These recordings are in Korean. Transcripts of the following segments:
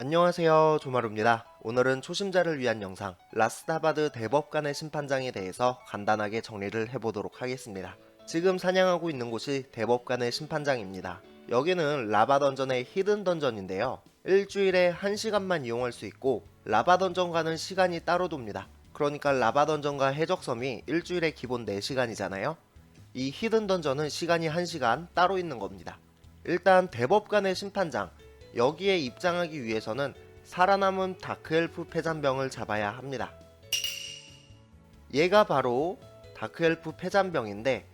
안녕하세요 조마루입니다. 오늘은 초심자를 위한 영상 라스타바드 대법관의 심판장에 대해서 간단하게 정리를 해보도록 하겠습니다. 지금 사냥하고 있는 곳이 대법관의 심판장입니다. 여기는 라바 던전의 히든 던전인데요. 일주일에 1시간만 이용할 수 있고 라바 던전 가는 시간이 따로 돕니다. 그러니까 라바 던전과 해적섬이 일주일에 기본 4시간이잖아요. 이 히든 던전은 시간이 1시간 따로 있는 겁니다. 일단 대법관의 심판장 여기에 입장하기 위해서는 살아남은 다크엘프 폐잔병을 잡아야 합니다. 얘가 바로 다크엘프 폐잔병인데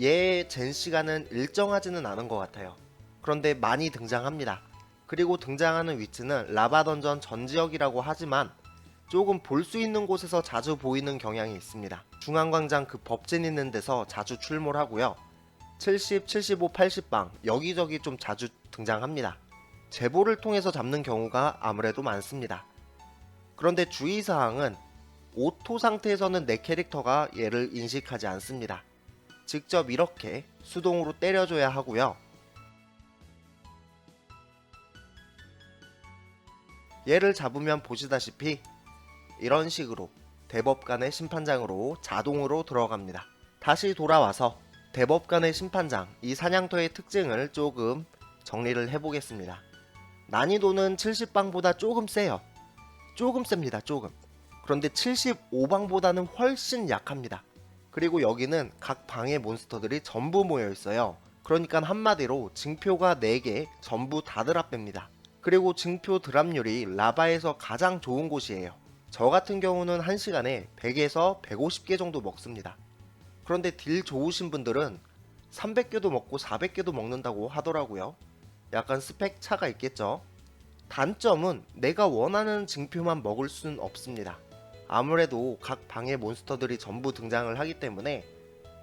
얘의 젠 시간은 일정하지는 않은 것 같아요. 그런데 많이 등장합니다. 그리고 등장하는 위치는 라바 던전 전 지역이라고 하지만 조금 볼 수 있는 곳에서 자주 보이는 경향이 있습니다. 중앙광장 그 법진 있는 데서 자주 출몰하고요. 70, 75, 80방 여기저기 좀 자주 등장합니다. 제보를 통해서 잡는 경우가 아무래도 많습니다. 그런데 주의사항은 오토 상태에서는 내 캐릭터가 얘를 인식하지 않습니다. 직접 이렇게 수동으로 때려줘야 하고요. 얘를 잡으면 보시다시피 이런 식으로 대법관의 심판장으로 자동으로 들어갑니다. 다시 돌아와서 대법관의 심판장 이 사냥터의 특징을 조금 정리를 해보겠습니다. 난이도는 70방보다 조금 세요. 조금 셉니다. 조금. 그런데 75방보다는 훨씬 약합니다. 그리고 여기는 각 방의 몬스터들이 전부 모여 있어요. 그러니까 한마디로 증표가 4개 전부 다 드랍됩니다. 그리고 증표 드랍률이 라바에서 가장 좋은 곳이에요. 저 같은 경우는 1시간에 100에서 150개 정도 먹습니다. 그런데 딜 좋으신 분들은 300개도 먹고 400개도 먹는다고 하더라고요. 약간 스펙 차가 있겠죠. 단점은 내가 원하는 증표만 먹을 수는 없습니다. 아무래도 각 방의 몬스터들이 전부 등장을 하기 때문에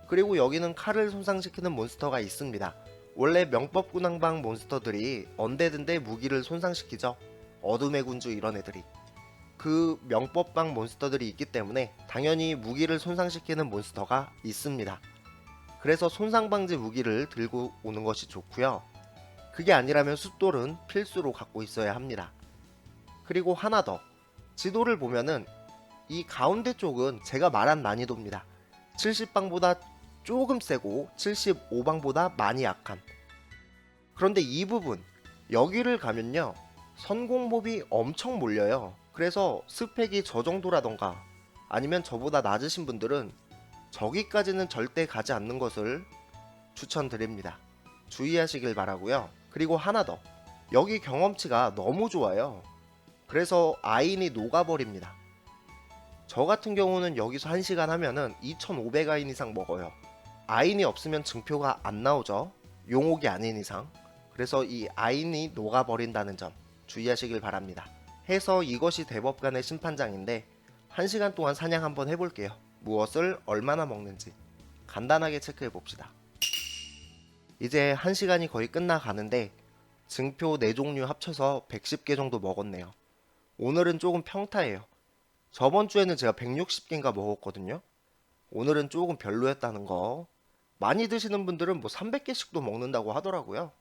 그리고 여기는 칼을 손상시키는 몬스터가 있습니다. 원래 명법 군항방 몬스터들이 언데드인데 무기를 손상시키죠. 어둠의 군주 이런 애들이. 그 명법방 몬스터들이 있기 때문에 당연히 무기를 손상시키는 몬스터가 있습니다. 그래서 손상방지 무기를 들고 오는 것이 좋고요. 그게 아니라면 숫돌은 필수로 갖고 있어야 합니다. 그리고 하나 더. 지도를 보면은 이 가운데 쪽은 제가 말한 난이도입니다. 70방보다 조금 세고 75방보다 많이 약한. 그런데 이 부분 여기를 가면요. 선공몹이 엄청 몰려요. 그래서 스펙이 저 정도라던가 아니면 저보다 낮으신 분들은 저기까지는 절대 가지 않는 것을 추천드립니다. 주의하시길 바라고요. 그리고 하나 더. 여기 경험치가 너무 좋아요. 그래서 아인이 녹아버립니다. 저 같은 경우는 여기서 1시간 하면은 2,500아인 이상 먹어요. 아인이 없으면 증표가 안 나오죠. 용옥이 아닌 이상. 그래서 이 아인이 녹아버린다는 점 주의하시길 바랍니다. 해서 이것이 대법관의 심판장인데 1시간 동안 사냥 한번 해볼게요. 무엇을 얼마나 먹는지 간단하게 체크해 봅시다. 이제 1시간이 거의 끝나가는데 증표 4종류 합쳐서 110개 정도 먹었네요. 오늘은 조금 평타예요. 저번 주에는 제가 160개인가 먹었거든요. 오늘은 조금 별로였다는 거. 많이 드시는 분들은 뭐 300개씩도 먹는다고 하더라고요.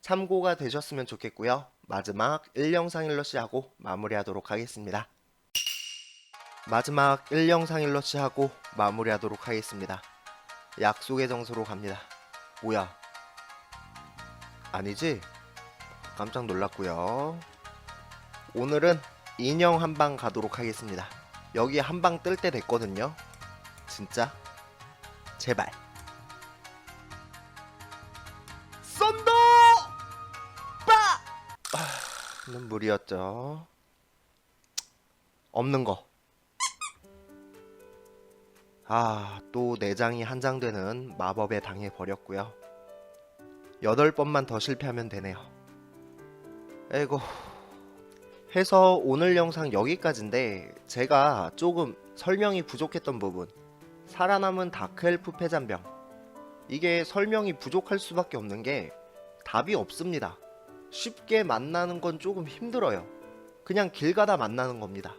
참고가 되셨으면 좋겠고요. 마지막 1영상 일러시하고 마무리하도록 하겠습니다. 마지막 1영상 일러시하고 마무리하도록 하겠습니다. 약속의 정수로 갑니다. 뭐야? 아니지? 깜짝 놀랐고요. 오늘은 인형 한 방 가도록 하겠습니다. 여기 한 방 뜰 때 됐거든요. 진짜? 제발. 썬더! 빠! 아, 눈물이었죠. 없는 거. 아, 또 내장이 한 장 되는 마법에 당해 버렸고요. 여덟 번만 더 실패하면 되네요. 에고. 해서 오늘 영상 여기까지인데 제가 조금 설명이 부족했던 부분 살아남은 다크엘프 폐잔병 이게 설명이 부족할 수밖에 없는 게 답이 없습니다 쉽게 만나는 건 조금 힘들어요 그냥 길 가다 만나는 겁니다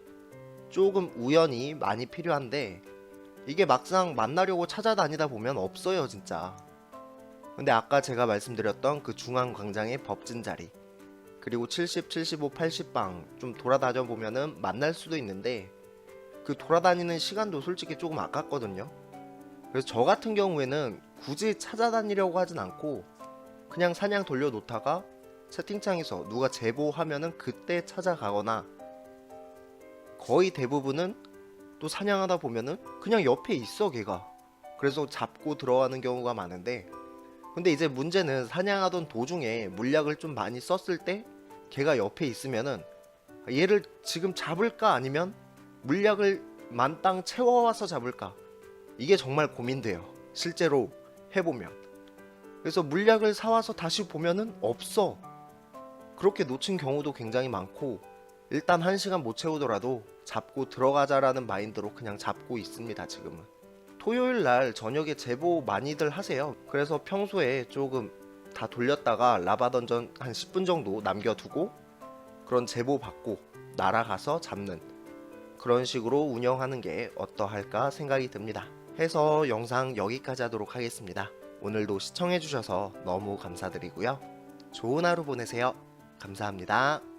조금 우연이 많이 필요한데 이게 막상 만나려고 찾아다니다 보면 없어요 진짜 근데 아까 제가 말씀드렸던 그 중앙 광장의 법진 자리 그리고 70, 75, 80방 좀 돌아다녀 보면은 만날 수도 있는데 그 돌아다니는 시간도 솔직히 조금 아깝거든요. 그래서 저 같은 경우에는 굳이 찾아다니려고 하진 않고 그냥 사냥 돌려놓다가 채팅창에서 누가 제보하면은 그때 찾아가거나 거의 대부분은 또 사냥하다 보면은 그냥 옆에 있어 걔가. 그래서 잡고 들어가는 경우가 많은데. 근데 이제 문제는 사냥하던 도중에 물약을 좀 많이 썼을 때 걔가 옆에 있으면은 얘를 지금 잡을까? 아니면 물약을 만땅 채워와서 잡을까? 이게 정말 고민돼요. 실제로 해보면. 그래서 물약을 사와서 다시 보면은 없어. 그렇게 놓친 경우도 굉장히 많고 일단 한 시간 못 채우더라도 잡고 들어가자라는 마인드로 그냥 잡고 있습니다 지금은. 토요일 날 저녁에 제보 많이들 하세요. 그래서 평소에 조금 다 돌렸다가 라바 던전 한 10분 정도 남겨두고 그런 제보 받고 날아가서 잡는 그런 식으로 운영하는 게 어떠할까 생각이 듭니다. 해서 영상 여기까지 하도록 하겠습니다. 오늘도 시청해주셔서 너무 감사드리고요. 좋은 하루 보내세요. 감사합니다